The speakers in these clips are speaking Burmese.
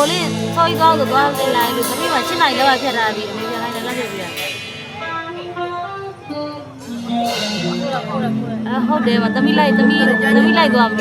ကိုလေးဆောကြီးကောင်းဆိုသွားလိုက်လိုက်လို့သမီးမှာရှင်းနိုင်လည်းပါဖြတ်ထားပြီးအမေပြန်လိုက်တယ်လက်ပြပြအဟုတ်တယ်မသမီးလိုက်သမီးသမီးလိုက်သွားမ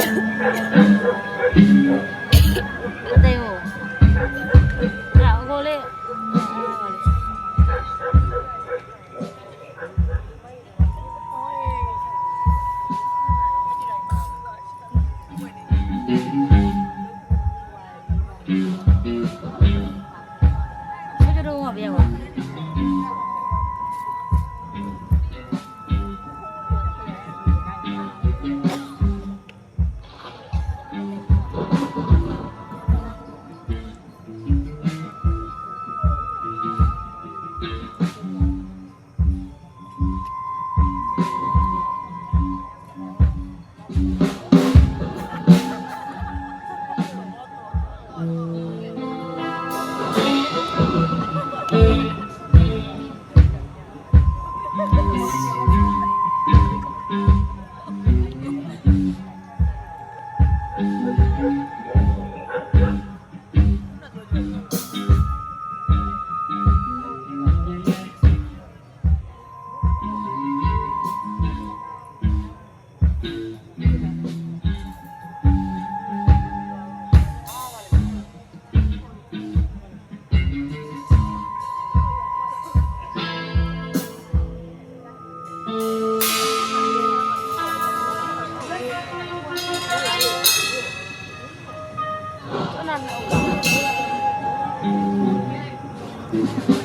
တား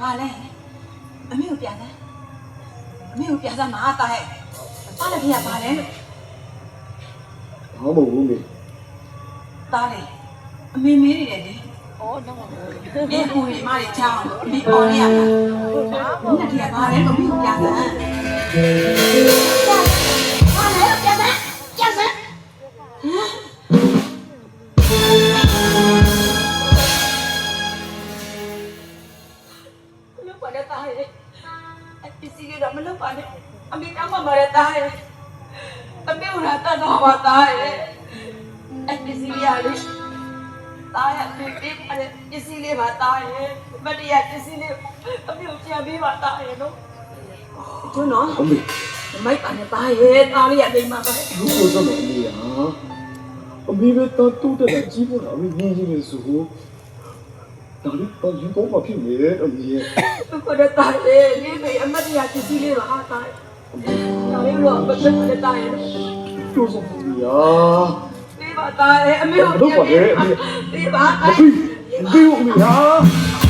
ဘာလဲအမေကိုပြန်စမ်းအမေကိုပြန်စမ်းမာတားရဲ့တားလက်ထဲကဘာလဲလို့ဘာမှမဟုတ်ဘူးမေတားလေအမေမေးနေတယ်လေအော်တော့အေးကိုရီမလေးချောင်းအမေအော်နေရတာဘာလက်ထဲကဘာလဲလို့အမေကိုပြန်စမ်း တားရဲ့အပစ္စည်းကတော့မလုပ်ပါနဲ့အမေတောင်းပါပါတယ်တားရဲ့အမေကတတ်တော့ပါတားရဲ့အပစ္စည်းရလေတားရဲ့အမေပေးပါတဲ့ပစ္စည်းလေးပါတားရဲ့မတရားပစ္စည်းလေးအမေကိုပြန်ပေးပါတားရဲ့နော်ကျွန်းနော်အမေမိုက်ပါနဲ့တားရဲ့တားလေးရအိမ်မှာပါလူကိုစမ်းမအမေဟာအမေပဲတော့တူတက်တာကြီးပေါ်တာအမေမြင်ရင်လည်းဆို ဒါလေးတော့ယူကောင်းမှဖြစ်နေတယ်အမေရဲ့သူကတည်းကတားရဲ့ဒီမေအမတရားပစ္စည်းလေးပါဟာတားတားလေးတော့မဖြစ်တဲ့တားရဲ့တူဆုံးပြီယာပေးပါတားရဲ့အမေကိုပြန်ပေးပါပေးပါမပြီးမပြီးဘူးအမေဟာ